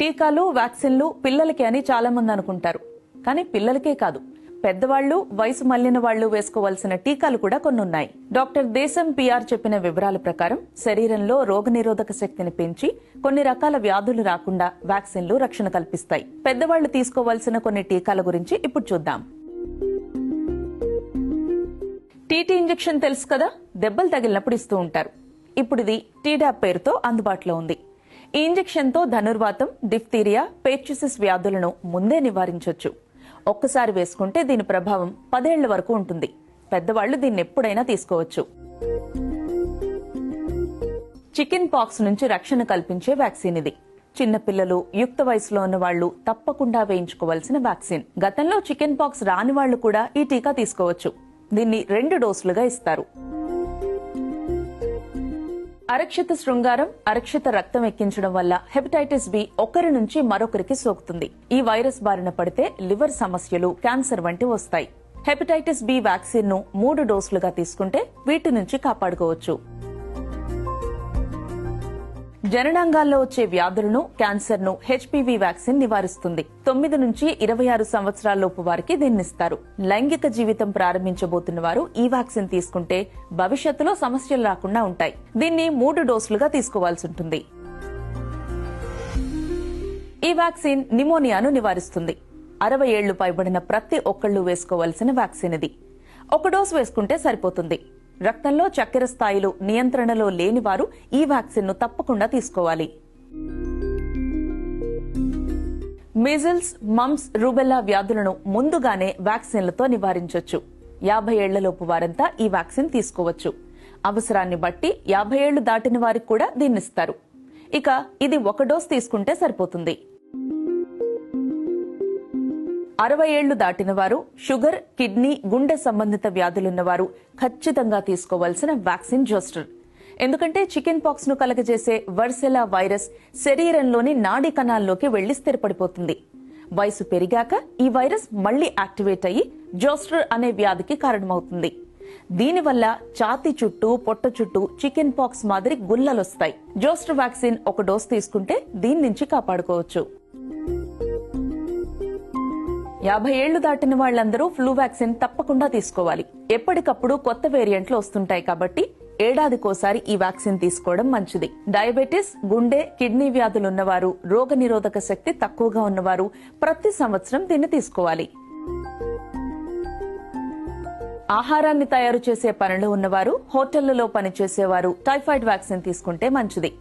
టీకాలు వ్యాక్సిన్లు పిల్లలకి అని చాలా మంది అనుకుంటారు. కానీ పిల్లలకే కాదు. పెద్దవాళ్ళు వయసు మళ్ళిన వాళ్ళు వేసుకోవాల్సిన టీకాలు కూడా కొన్ని ఉన్నాయి డాక్టర్ దేశం పిఆర్ చెప్పిన వివరాల ప్రకారం శరీరంలో రోగనిరోధక శక్తిని పెంచి కొన్ని రకాల వ్యాధులు రాకుండా వ్యాక్సిన్లు రక్షణ కల్పిస్తాయి. పెద్దవాళ్ళు తీసుకోవాల్సిన కొన్ని టీకాల గురించి ఇప్పుడు చూద్దాం. టీటీ ఇంజెక్షన్ తెలుసు కదా? దెబ్బలు తగిలినప్పుడు ఇస్తూ ఉంటారు. ఇప్పుడు ఇది టీడాప్ పేరుతో అందుబాటులో ఉంది. ఈ ధనుర్వాతం డిఫ్తీరియా పేర్చిసిస్ వ్యాధులను ముందే నివారించవచ్చు ఒక్కసారి వేసుకుంటే దీని ప్రభావం పదేళ్ళ వరకు ఉంటుంది. పెద్దవాళ్ళు దీన్ని ఎప్పుడైనా తీసుకోవచ్చు. చికెన్ పాక్స్ నుంచి రక్షణ కల్పించే వ్యాక్సిన్ ఇది. చిన్నపిల్లలు యుక్త వయసులో ఉన్న వాళ్ళు తప్పకుండా వేయించుకోవాల్సిన వ్యాక్సిన్. గతంలో చికెన్ పాక్స్ రాని వాళ్ళు కూడా ఈ టీకా తీసుకోవచ్చు. దీన్ని రెండు డోసులుగా ఇస్తారు. అరక్షిత శృంగారం అరక్షిత రక్తం ఎక్కించడం వల్ల హెపటైటిస్ బి ఒకరి నుంచి మరొకరికి సోకుతుంది. ఈ వైరస్ బారిన పడితే లివర్ సమస్యలు క్యాన్సర్ వంటి వస్తాయి. హెపటైటిస్ బి వ్యాక్సిన్ను మూడు డోసులుగా తీసుకుంటే వీటి నుంచి కాపాడుకోవచ్చు. జననాంగాల్లో వచ్చే వ్యాధులను క్యాన్సర్ను హెచ్పివి వ్యాక్సిన్ నివారిస్తుంది. తొమ్మిది నుంచి ఇరవై ఆరు సంవత్సరాలలోపు వారికి దీన్నిస్తారు. లైంగిక జీవితం ప్రారంభించబోతున్న వారు ఈ వ్యాక్సిన్ తీసుకుంటే భవిష్యత్తులో సమస్యలు రాకుండా ఉంటాయి. దీన్ని మూడు డోసులుగా తీసుకోవాల్సి ఉంటుంది. ఈ వ్యాక్సిన్ నిమోనియాను నివారిస్తుంది. అరవై ఏళ్ళు పైబడిన ప్రతి ఒక్కళ్ళు వేసుకోవాల్సిన వ్యాక్సిన్ ఇది. ఒక డోసు వేసుకుంటే సరిపోతుంది. రక్తంలో చక్కెర స్థాయిలు నియంత్రణలో లేని వారు ఈ వ్యాక్సిన్ను తప్పకుండా తీసుకోవాలి. మిజిల్స్ మమ్స్ రూబెల్లా వ్యాధులను ముందుగానే వ్యాక్సిన్లతో నివారించవచ్చు యాభై ఏళ్ళలోపు వారంతా ఈ వ్యాక్సిన్ తీసుకోవచ్చు. అవసరాన్ని బట్టి యాభై ఏళ్ళు దాటిన వారికి కూడా దీన్నిస్తారు. ఇక ఇది ఒక డోస్ తీసుకుంటే సరిపోతుంది. అరవై ఏళ్ళు దాటిన వారు షుగర్ కిడ్నీ గుండె సంబంధిత వ్యాధులున్నవారు ఖచ్చితంగా తీసుకోవాల్సిన వ్యాక్సిన్ జోస్టర్. ఎందుకంటే చికెన్ పాక్స్ను కలగజేసే వర్సెలా వైరస్ శరీరంలోని నాడీ కణాల్లోకి వెళ్ళి స్థిరపడిపోతుంది. వయసు పెరిగాక ఈ వైరస్ మళ్ళీ యాక్టివేట్ అయ్యి జోస్టర్ అనే వ్యాధికి కారణమవుతుంది. దీనివల్ల ఛాతి చుట్టూ పొట్ట చుట్టూ చికెన్ పాక్స్ మాదిరి గుల్లలొస్తాయి. జోస్టర్ వ్యాక్సిన్ ఒక డోస్ తీసుకుంటే దీని నుంచి కాపాడుకోవచ్చు. యాభై ఏళ్ళు దాటిన వాళ్ళందరూ ఫ్లూ వ్యాక్సిన్ తప్పకుండా తీసుకోవాలి. ఎప్పటికప్పుడు కొత్త వేరియంట్లు వస్తుంటాయి కాబట్టి ఏడాదికోసారి ఈ వ్యాక్సిన్ తీసుకోవడం మంచిది. డయాబెటిస్ గుండె కిడ్నీ వ్యాధులున్నవారు రోగ నిరోధక శక్తి తక్కువగా ఉన్నవారు ప్రతి సంవత్సరం దీన్ని తీసుకోవాలి. ఆహారాన్ని తయారు చేసే పనిలో ఉన్నవారు హోటళ్ళలో పనిచేసేవారు టైఫాయిడ్ వ్యాక్సిన్ తీసుకుంటే మంచిది.